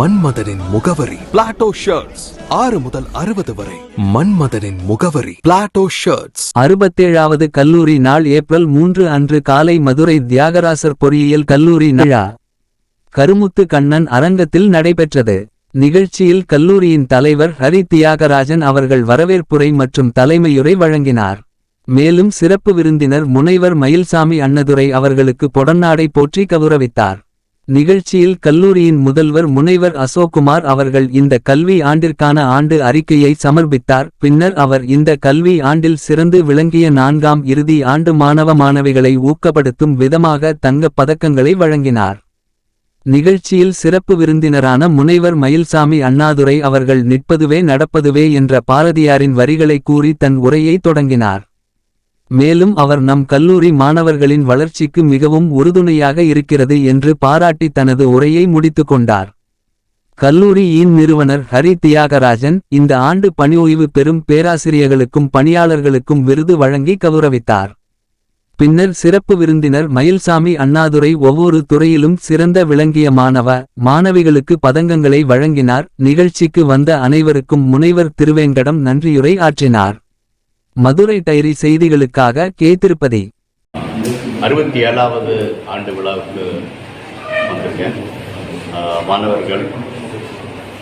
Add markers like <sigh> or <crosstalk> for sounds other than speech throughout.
மன்மதனின் முகவரி. Plato shirts ஆறு முதல் அறுபது வரை. மன்மதனின் முகவரி. பிளாட்டோ ஷர்ட்ஸ் அறுபத்தேழாவது கல்லூரி நாள் ஏப்ரல் மூன்று அன்று காலை மதுரை தியாகராசர் பொறியியல் கல்லூரி விழா. கருமுத்து கண்ணன் அரங்கத்தில் நடைபெற்றது. நிகழ்ச்சியில் கல்லூரியின் தலைவர் ஹரி தியாகராஜன் அவர்கள் வரவேற்புரை மற்றும் தலைமையுரை வழங்கினார். மேலும் சிறப்பு விருந்தினர் முனைவர் மயில்சாமி அண்ணதுரை அவர்களுக்கு பொடநாடை போற்றி கௌரவித்தார். நிகழ்ச்சியில் கல்லூரியின் முதல்வர் முனைவர் அசோக்குமார் அவர்கள் இந்த கல்வி ஆண்டிற்கான ஆண்டு அறிக்கையை சமர்ப்பித்தார். பின்னர் அவர் இந்த கல்வி ஆண்டில் சிறந்து விளங்கிய நான்காம் இறுதி ஆண்டு மாணவ மாணவிகளை ஊக்கப்படுத்தும் விதமாக தங்கப் பதக்கங்களை வழங்கினார். நிகழ்ச்சியில் சிறப்பு விருந்தினரான முனைவர் மயில்சாமி அண்ணாதுரை அவர்கள் நிற்பதுவே நடப்பதுவே என்ற பாரதியாரின் வரிகளை கூறி தன் உரையை தொடங்கினார். மேலும் அவர் நம் கல்லூரி மாணவர்களின் வளர்ச்சிக்கு மிகவும் உறுதுணையாக இருக்கிறது என்று பாராட்டி தனது உரையை முடித்து கொண்டார். கல்லூரியின் நிறுவனர் ஹரி தியாகராஜன் இந்த ஆண்டு பணி ஓய்வு பெறும் பேராசிரியர்களுக்கும் பணியாளர்களுக்கும் விருது வழங்கி கௌரவித்தார். பின்னர் சிறப்பு விருந்தினர் மயில்சாமி அண்ணாதுரை ஒவ்வொரு துறையிலும் சிறந்த விளங்கிய மாணவ மாணவிகளுக்கு பதங்கங்களை வழங்கினார். நிகழ்ச்சிக்கு வந்த அனைவருக்கும் முனைவர் திருவேங்கடம் நன்றியுரை ஆற்றினார். மதுரை டைரி செய்திகளுக்காக கேத்திருப்பதே அறுபத்தி ஏழாவது ஆண்டு விழாவுக்கு வந்திருக்கேன். மாணவர்கள்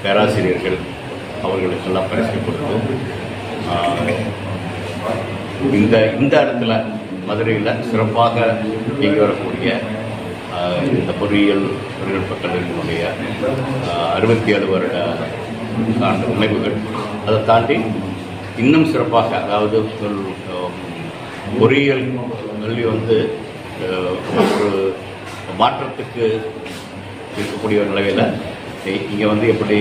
பேராசிரியர்கள் அவர்களுக்கெல்லாம் பரிசு கொடுத்து இந்த இந்த இடத்துல மதுரையில் சிறப்பாக இயங்கி வரக்கூடிய இந்த பொறியியல் தொழில்நுட்ப கல்லூரியினுடைய அறுபத்தி ஏழு வருட ஆண்டு நினைவுகள். அதை தாண்டி இன்னும் சிறப்பாக அதாவது பொறியியல் கல்வி வந்து ஒரு மாற்றத்துக்கு இருக்கக்கூடிய ஒரு நிலையில் இங்கே வந்து எப்படி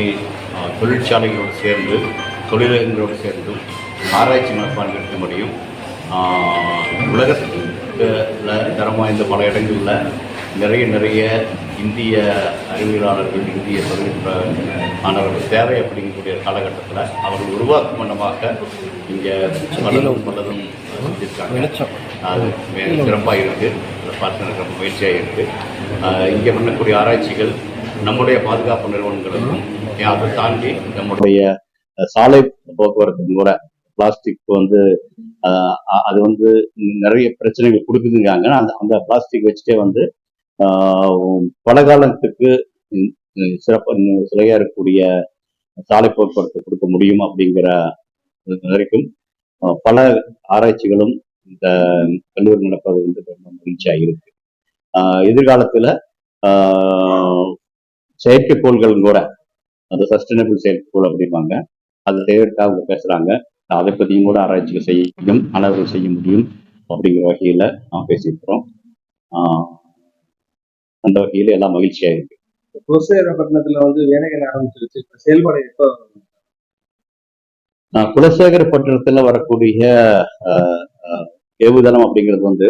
தொழிற்சாலைகளோடு சேர்ந்து தொழிலகங்களோடு சேர்ந்து ஆராய்ச்சி மனப்பான்மை எடுக்க முடியும். உலகத்துக்கு தரம் வாய்ந்த பல இடங்களில் நிறைய நிறைய இந்திய அறிவியலாளர்கள் இந்திய தொழில்நுட்ப மாணவர்கள் தேவை அப்படிங்கக்கூடிய காலகட்டத்தில் அவர்கள் உருவாக்கும் வண்ணமாக இங்கே பலரும் பலரும் செஞ்சிருக்காங்க அது சிறப்பாக இருக்குது பார்த்து ரொம்ப முயற்சியாக இருக்குது இங்கே பண்ணக்கூடிய ஆராய்ச்சிகள் நம்முடைய பாதுகாப்பு நிறுவனங்களுக்கும் அதை தாண்டி நம்முடைய சாலை போக்குவரத்து கூட பிளாஸ்டிக் வந்து அது வந்து நிறைய பிரச்சனைகள் கொடுக்குதுங்காங்க அந்த அந்த பிளாஸ்டிக் வச்சுட்டே வந்து பல காலத்துக்கு சிறப்பு சிலையா இருக்கக்கூடிய சாலை போக்குவரத்து கொடுக்க முடியும் அப்படிங்கிற இது வரைக்கும் பல ஆராய்ச்சிகளும் இந்த கல்லூரி நடப்பது வந்து ரொம்ப மகிழ்ச்சியாக இருக்கு. எதிர்காலத்தில் எதிர்காலத்துல செயற்கைக்கோள்கள் கூட அந்த சஸ்டைனபிள் செயற்கைக்கோள் அப்படிம்பாங்க. அதை செய்யறதுக்காக அவங்க பேசுறாங்க. அதை பற்றியும் கூட ஆராய்ச்சிகள் செய்ய முடியும் மாணவர்கள் செய்ய முடியும் அப்படிங்கிற வகையில நாம் பேசியிருக்கிறோம். ஆஹ் அந்த வகையில எல்லாம் மகிழ்ச்சியா இருக்கு குலசேகரப்பட்டினத்துல வந்து வேலைகள் ஆரம்பிச்சிருச்சு. இப்ப செயல்பாடு எப்போ குலசேகரப்பட்டினத்துல வரக்கூடிய ஏவுதளம் அப்படிங்கிறது வந்து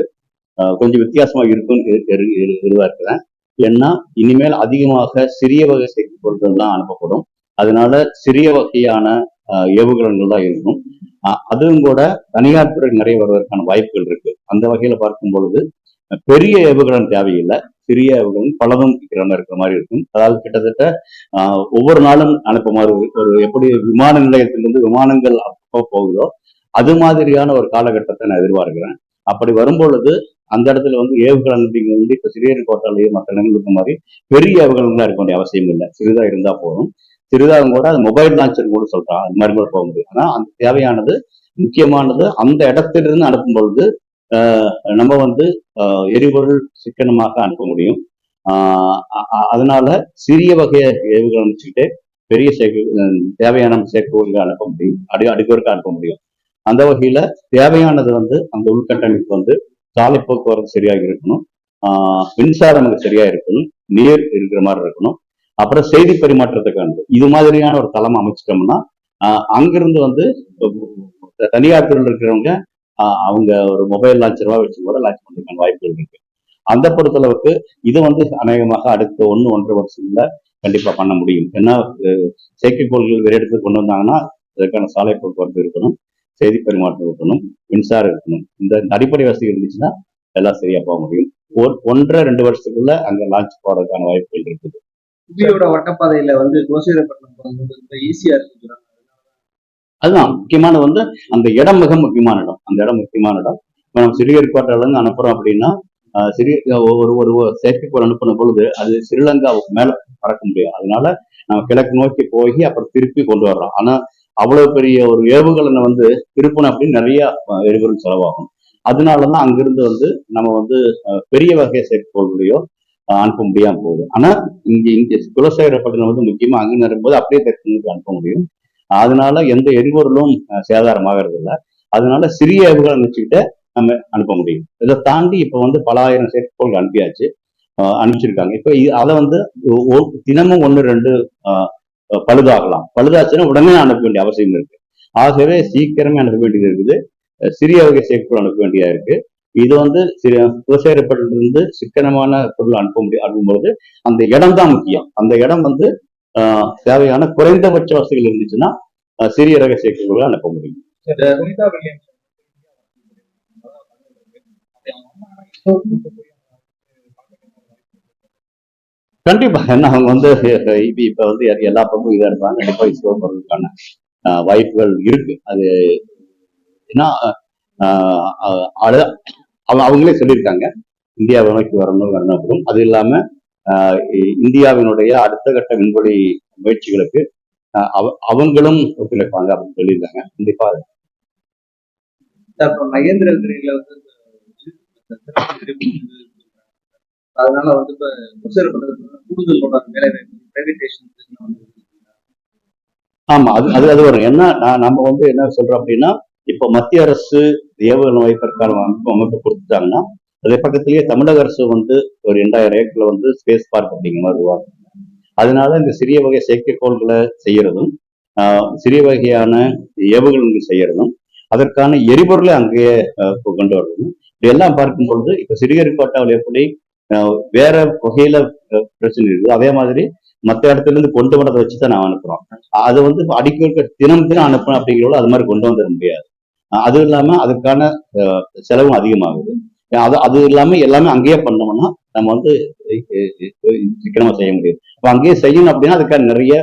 கொஞ்சம் வித்தியாசமா இருக்கும்னு எதிர்பார்க்கிறேன். ஏன்னா இனிமேல் அதிகமாக சிறிய வகை செயற்கைக்கோள்கள் தான் அனுப்பப்படும். அதனால சிறிய வகையான ஆஹ், ஏவுகணைகள் தான் இருக்கும். அதுவும் கூட தனியார் துறை நிறைய வருவதற்கான வாய்ப்புகள் இருக்கு. அந்த வகையில பார்க்கும் பொழுது பெரிய ஏவுகணை தேவையில்லை. சிறிய பலரும் இருக்கிற மாதிரி இருக்கிற மாதிரி இருக்கும். அதாவது கிட்டத்தட்ட ஒவ்வொரு நாளும் அனுப்புமாறு ஒரு எப்படி விமான நிலையத்திலிருந்து விமானங்கள் அப்போ போகுதோ அது மாதிரியான ஒரு காலகட்டத்தை நான் எதிர்பார்க்கிறேன். அப்படி வரும்பொழுது அந்த இடத்துல வந்து ஏவுகணை அப்படிங்கிறது வந்து இப்ப சிறியர் கோட்டாலேயே மற்ற இடங்கள் இருக்க மாதிரி பெரிய ஏவுகணைலாம் இருக்க வேண்டிய அவசியம் இல்லை. சிறிதா இருந்தா போதும். சிறிதாக கூட அது மொபைல் லான்ச்சர் கூட சொல்றான் அது மாதிரி கூட போக முடியும். ஆனா அந்த தேவையானது முக்கியமானது அந்த இடத்திலிருந்து அனுப்பும் பொழுது நம்ம வந்து எரிபொருள் சிக்கனமாக அனுப்ப முடியும். ஆஹ் அதனால சிறிய வகையை ஏவுகணை அனுப்பிச்சுக்கிட்டே பெரிய தேவையான செயற்கைக்கோள்களை அனுப்ப முடியும். அடி அடிக்கோருக்கு அனுப்ப முடியும். அந்த வகையில தேவையானது வந்து அந்த உள்கட்டமைப்பு வந்து சாலை போக்குவரத்து சரியாக இருக்கணும். ஆஹ் மின்சாரம் சரியா இருக்கணும். நீர் இருக்கிற மாதிரி இருக்கணும். அப்புறம் செய்தி பரிமாற்றத்துக்கானது இது மாதிரியான ஒரு தளம் அமைச்சிட்டோம்னா அங்கிருந்து வந்து தனியார் துறையில் இருக்கிறவங்க அவங்க ஒரு மொபைல் லான்ச்சரவா வச்சு கூட லான்ச் பண்றதுக்கான வாய்ப்புகள் இருக்கு. அந்த பொறுத்தளவுக்கு இது வந்து அநேகமாக அடுத்த ஒன்று ஒன்றரை வருஷத்துல கண்டிப்பா பண்ண முடியும். ஏன்னா செயற்கைக்கோள்கள் வேறு இடத்துக்கு கொண்டு வந்தாங்கன்னா அதற்கான சாலை போக்குவரத்து இருக்கணும் செய்தி பரிமாற்றம் இருக்கணும் மின்சாரம் இருக்கணும். இந்த அடிப்படை வசதி இருந்துச்சுன்னா எல்லாம் சரியா போக முடியும். ஒரு ஒன்றரை ரெண்டு வருஷத்துக்குள்ள அங்க லான்ச் போறதுக்கான வாய்ப்புகள் இருக்குது. குபியோட வட்டப்பாதையில வந்து குலசேகரப்பட்டினம் போறது ரொம்ப ஈஸியா இருக்கு அதுதான் முக்கியமான வந்து அந்த இடம் மிக முக்கியமான இடம். அந்த இடம் முக்கியமான இடம். இப்போ நம்ம சிறிய இருந்து அனுப்புறோம் அப்படின்னா ஆஹ் சிறிய ஒரு ஒரு செயற்கைக்கோள் அனுப்பின பொழுது அது ஸ்ரீலங்காவுக்கு மேல பறக்க முடியும். அதனால நம்ம கிழக்கு நோக்கி போய் அப்புறம் திருப்பி கொண்டு வர்றோம் ஆனா அவ்வளவு பெரிய ஒரு ஏவுகலனை வந்து திருப்பணும் அப்படின்னு நிறைய எரிபொருள் செலவாகும். அதனாலதான் அங்கிருந்து வந்து நம்ம வந்து பெரிய வகை செயற்கைக்கோள்களையோ அனுப்ப முடியாம போகுது. ஆனா இங்க இங்க குலசேகரப்பட்டினம் வந்து முக்கியமா அங்க போது அப்படியே தெற்கு அனுப்ப முடியும். அதனால எந்த எரிபொருளும் சேதாரமாகிறது இல்லை அதனால சிறிய ஏவுகளை வச்சுக்கிட்டு நம்ம அனுப்ப முடியும். இதை தாண்டி இப்போ வந்து பல ஆயிரம் செயற்கைக்கோள் அனுப்பியாச்சு. அனுப்பிச்சிருக்காங்க. இப்போ அதை வந்து தினமும் ஒன்று ரெண்டு பழுதாகலாம் பழுதாச்சுன்னா உடனே அனுப்ப வேண்டிய அவசியம் இருக்கு. ஆகவே சீக்கிரமே அனுப்ப வேண்டியது இருக்குது. சிறிய வகை செயற்கைக்கோள் அனுப்ப வேண்டியதா இருக்கு. இது வந்து விவசாயப்பட்டிருந்து சிக்கனமான பொருள் அனுப்ப முடியும் அனுப்பும்போது அந்த இடம் தான் முக்கியம். அந்த இடம் வந்து தேவையான குறைந்தபட்ச வசதிகள் இருந்துச்சுன்னா சிறிய ரக சேர்க்கைகளை அனுப்ப முடியும். கண்டிப்பா. ஏன்னா அவங்க வந்து இப்ப இப்ப வந்து எல்லா பக்கமும் இதா இருப்பாங்க. கண்டிப்பா இஸ்ரோ போறதுக்கான வாய்ப்புகள் இருக்கு. அது ஏன்னா அவங்களே சொல்லியிருக்காங்க. இந்தியாவை நோக்கி வரணும் வரணும். அது இல்லாம இந்தியாவினுடைய அடுத்த கட்ட விண்வெளி முயற்சிகளுக்கு அவங்களும் ஒத்துழைப்பாங்க அப்படின்னு சொல்லியிருக்காங்க. கண்டிப்பா இப்ப மகேந்திர வந்து இந்த <laughs> அதனால வந்து இப்ப கூடுதல் வேலை ஆமா அது அது அது வரும். என்ன நம்ம வந்து என்ன சொல்றோம் அப்படின்னா இப்போ மத்திய அரசு ஏவுகணை வைப்பதற்கான அமைப்பு கொடுத்துட்டாங்கன்னா அதே பக்கத்திலேயே தமிழக அரசு வந்து ஒரு ரெண்டாயிரம் ஏக்கர்ல வந்து ஸ்பேஸ் பார்க் அப்படிங்கிற மாதிரி உருவாக்கும் அதனால இந்த சிறிய வகை செயற்கைக்கோள்களை செய்யறதும் ஆஹ், சிறிய வகையான ஏவுகணைகள் செய்யறதும் அதற்கான எரிபொருளை அங்கேயே கொண்டு வரணும். இதெல்லாம் பார்க்கும் பொழுது இப்ப சிறியரிக்கோட்டாவில் எப்படி ஆஹ், வேற வகையில பிரச்சனை இருக்குது. அதே மாதிரி மற்ற இடத்துல இருந்து கொண்டு வரதை வச்சு தான் நான் அனுப்புறோம். அது வந்து அடிக்க தினம் தினம் அனுப்பணும் அப்படிங்கிறத அது மாதிரி கொண்டு வந்துட முடியாது. அஹ் அது இல்லாம அதுக்கான அஹ், செலவும் அதிகமாகுது. அது அது இல்லாம எல்லாமே அங்கேயே பண்ணோம்னா நம்ம வந்து சிக்கனமா செய்ய முடியும். இப்போ அங்கேயே செய்யணும் அப்படின்னா அதுக்காக நிறைய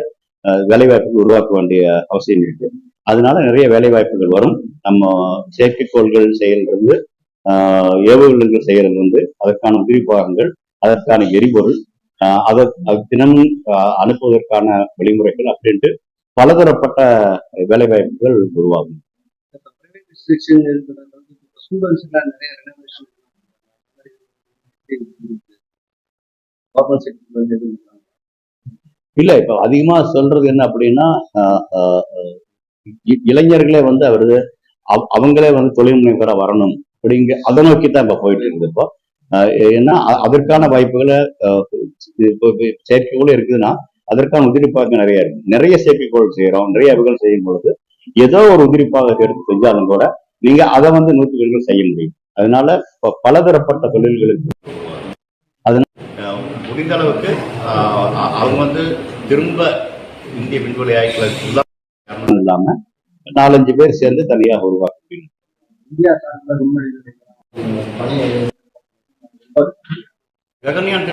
வேலைவாய்ப்புகள் உருவாக்க வேண்டிய அவசியம் இருக்கு. அதனால நிறைய வேலைவாய்ப்புகள் வரும். நம்ம செயற்கைக்கோள்கள் செய்யறது ஆஹ், ஏவுகணைகள் செய்யறது வந்து அதற்கான உதிரிபாகங்கள் அதற்கான எரிபொருள் அதை அது தினமும் அனுப்புவதற்கான வழிமுறைகள் அப்படின்ட்டு பலதரப்பட்ட வேலைவாய்ப்புகள் உருவாகும். ஸ்டூடெண்ட்ஸ் நிறைய ரெனோவேஷன் இல்ல இப்ப அதிகமா சொல்றது என்ன அப்படின்னா இளைஞர்களே வந்து அவரு அவங்களே வந்து தொழில் முனைவராக வரணும். அப்படிங்க அதை நோக்கி தான் இப்ப போயிட்டு இருக்குது இப்போ. ஏன்னா அதற்கான வாய்ப்புகளை செயற்கைக்கோள் இருக்குதுன்னா அதற்கான உதிரிப்பாக நிறைய இருக்கு. நிறைய செயற்கைக்கோள் செய்யறோம் நிறைய அவைகள் செய்யும் பொழுது ஏதோ ஒரு உதிரிப்பாக எடுத்து செஞ்சாலும் கூட நீங்க அதை வந்து நூற்றுக்கு செய்ய முடியும். அதனால பலதரப்பட்ட தொழில்களுக்கு முடிந்த அளவுக்கு அவங்க வந்து திரும்ப இந்திய விண்வெளி ஆய்வுகள் இல்லாம நாலஞ்சு பேர் சேர்ந்து தனியாக உருவாக்க முடியும் இந்தியா சார்பில் முன்மொழிவு ககன்யான்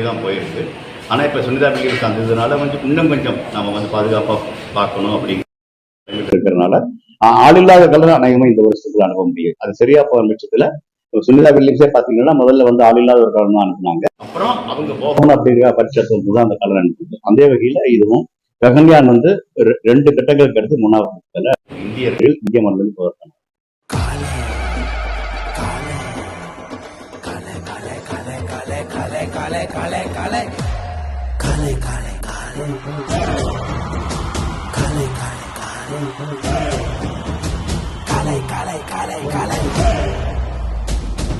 தான் போயிருக்கு. ஆனா இப்ப சுனிதா வில்லியம்ஸ் அந்த இதனால கொஞ்சம் இன்னும் கொஞ்சம் நம்ம வந்து பாதுகாப்பா பார்க்கணும் அப்படிங்கிற இருக்கிறதுனால ஆஹ் ஆள் இல்லாத கலர் அநேகமா இந்த வருஷத்துக்குள்ள அனுப்ப முடியும். அது சரியா போகிற பட்சத்துல சுனிதா வில்லியம்ஸே பாத்தீங்கன்னா முதல்ல வந்து ஆள் இல்லாத ஒரு கலர் தான் அனுப்புனாங்க. அப்புறம் அவங்க போகணும் அப்படிங்கிற பட்சத்தை வந்து தான் அந்த கலர் அனுப்புது அந்த வகையில இதுவும் ககன்யான் வந்து ரெண்டு கட்டங்களுக்கு அடுத்து மூணாவது இந்தியர்கள் இந்திய மண்ணில் போகிறாங்க